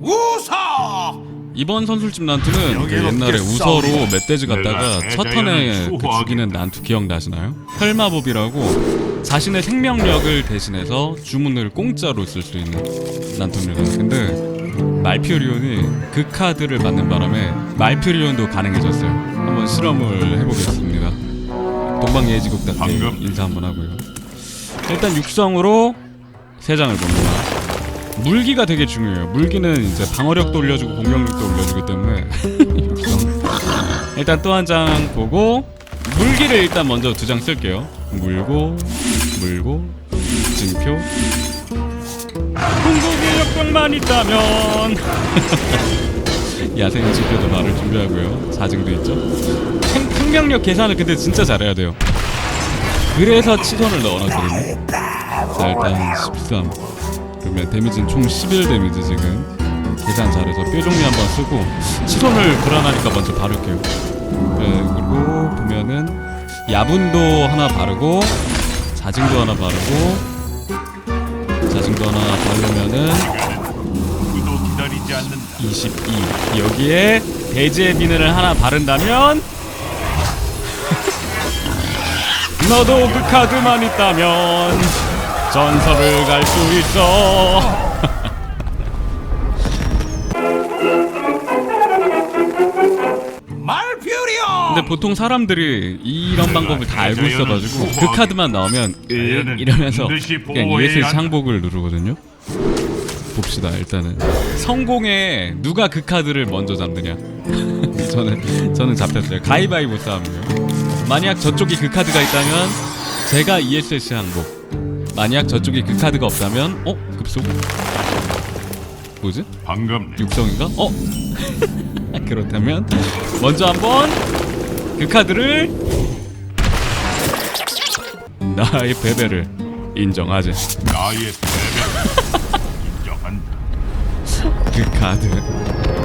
우서 이번 선술집 난투는 그 옛날에 우서로. 멧돼지 갔다가 내가 첫 턴에 그. 죽이는 난투 기억나시나요? 혈마법이라고 자신의 생명력을 대신해서 주문을 공짜로 쓸 수 있는 난투입니다. 근데 말퓨리온이 그 카드를 맞는 바람에 말퓨리온도 가능해졌어요. 한번 실험을 해보겠습니다. 동방예지국답게. 인사 한번 하고요. 일단 육성으로 세 장을 봅니다. 물기가 되게 중요해요. 물기는 이제 방어력도 올려주고 공격력도 올려주기 때문에. 일단 또 한 장 보고 물기를 일단 먼저 두 장 쓸게요. 물고 물고 징표 궁극의 역병만 있다면 야생 징표도 바로 준비하고요. 사증도 있죠. 생, 생명력 계산을 근데 진짜 잘해야 돼요. 그래서 치선을 넣어놨거든요. 자 일단 13 그러면 데미지는 총 11 데미지 지금. 계산 잘해서 뼈 종류 한번 쓰고 치선을 불안하니까 먼저 바를게요. 네, 그리고 보면은 야분도 하나 바르고 자징도 하나 바르고 자징도 하나 바르면은 누구도 기다리지 않는다. 22 여기에 대지의 비늘을 하나 바른다면 너도 그 카드만 있다면 전설을 갈 수 있어. 근데 보통 사람들이 이런 방법을 다 알고 있어가지고 그 카드만 나오면 으 이러면서 그냥 한다. 항복을 누르거든요. 봅시다 일단은. 성공에 누가 그 카드를 먼저 잡느냐. 저는 저는 잡혔어요. 가위바위보 싸움이에요. 만약 저쪽이 그 카드가 있다면 제가 ESS 항복 만약 저쪽이 그 카드가 없다면 어? 급속? 뭐지? 반갑네. 육성인가? 어? 그렇다면 먼저 한번 그 카드를 나의 패배를 인정하지. 나의 패배를 인정한다. 그 카드